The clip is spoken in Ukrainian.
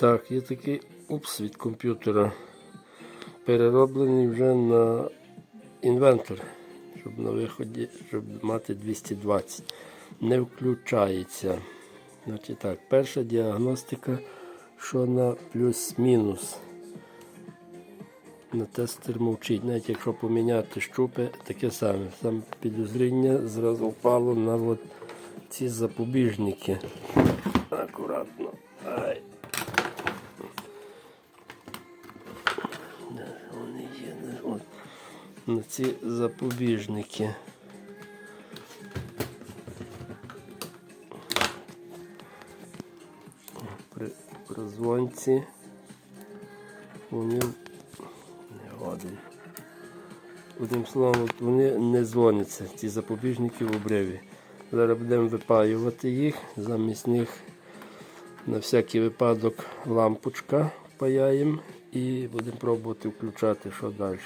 Так, є такий упс від комп'ютера. Перероблений вже на інвентор, щоб на виході, щоб мати 220. Не включається. Значить так, перша діагностика, що на плюс-мінус. На тестер мовчить. Навіть якщо поміняти щупи, таке саме. Саме підозріння зразу впало на от ці запобіжники. Акуратно. Ай. Де ж вони є? Де ж? От. На ці запобіжники. При прозвонці вони не годен. Одним словом, вони не дзвоняться, ці запобіжники в обриві. Зараз будемо випаювати їх, замість них на всякий випадок лампочка впаяємо і будемо пробувати включати, що далі.